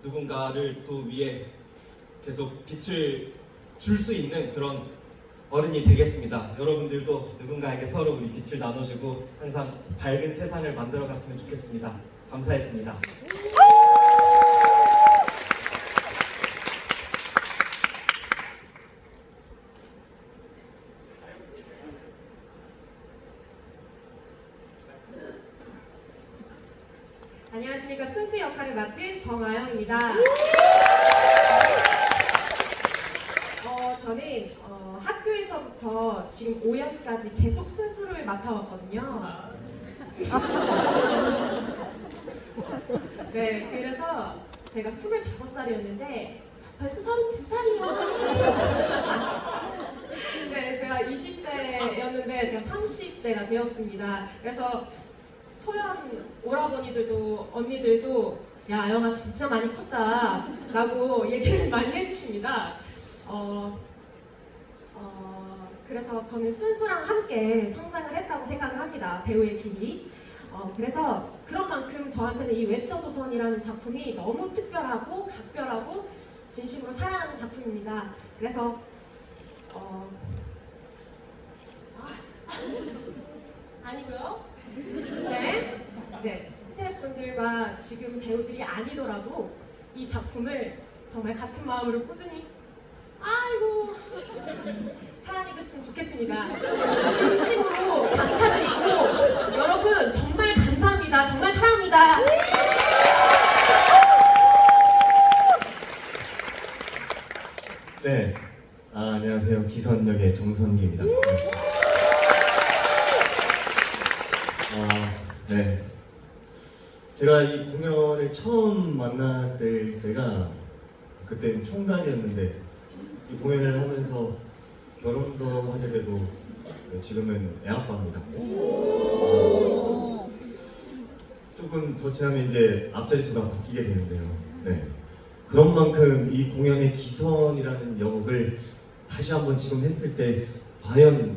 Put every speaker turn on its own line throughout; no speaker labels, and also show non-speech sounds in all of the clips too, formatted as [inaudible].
누군가를 또 위해 계속 빛을 줄 수 있는 그런 어른이 되겠습니다. 여러분들도 누군가에게 서로 우리 빛을 나눠주고 항상 밝은 세상을 만들어 갔으면 좋겠습니다. 감사했습니다.
안녕하십니까 순수 역할을 맡은 정아영입니다. 어, 저는 어, 학교에서부터 지금 5년까지 계속 순수를 맡아왔거든요. 네, 그래서 제가 25살이었는데 벌써 32살이요. 네, 제가 20대였는데 제가 30대가 되었습니다. 그래서 초연 오라버니들도 언니들도 야 아영아 진짜 많이 컸다. 라고 얘기를 [laughs] 많이 해주십니다. 어, 어, 그래서 저는 순수랑 함께 성장을 했다고 생각을 합니다. 배우의 길이. 어, 그래서 그런 만큼 저한테는 이 외쳐조선이라는 작품이 너무 특별하고 각별하고 진심으로 사랑하는 작품입니다. 그래서 어, 아, [laughs] 아니고요 네, 네 스태프분들과 지금 배우들이 아니더라도 이 작품을 정말 같은 마음으로 꾸준히 아이고 사랑해줬으면 좋겠습니다. 진심으로 감사드리고 여러분 정말 감사합니다. 정말 사랑합니다.
네, 아, 안녕하세요. 기선역의 정선기입니다. 아, 네. 제가 이 공연을 처음 만났을 때가 그때는 총각이었는데 이 공연을 하면서 결혼도 하게 되고 네, 지금은 애아빠입니다. 어, 조금 더 지나면 이제 앞자리 수가 바뀌게 되는데요. 네. 그런 만큼 이 공연의 기선이라는 역을 다시 한번 지금 했을 때 과연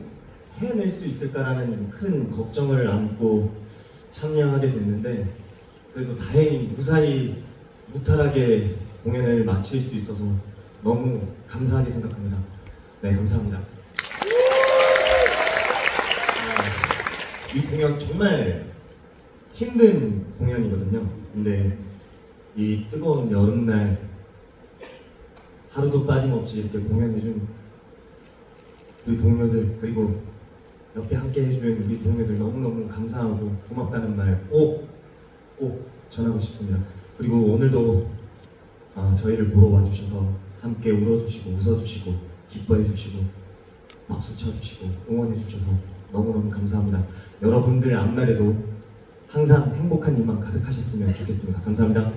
해낼 수 있을까라는 큰 걱정을 안고 참여하게 됐는데 그래도 다행히 무사히 무탈하게 공연을 마칠 수 있어서 너무 감사하게 생각합니다. 네, 감사합니다. 아, 이 공연 정말 힘든 공연이거든요. 근데 이 뜨거운 여름날 하루도 빠짐없이 이렇게 공연해준 우리 동료들 그리고 옆에 함께 해준 우리 동료들 너무너무 감사하고 고맙다는 말꼭꼭 전하고 싶습니다. 그리고 오늘도 아, 저희를 보러 와주셔서 함께 울어주시고 웃어주시고 기뻐해주시고 박수 쳐주시고 응원해주셔서 너무너무 감사합니다. 여러분들 앞날에도 항상 행복한 일만 가득하셨으면 좋겠습니다. 감사합니다.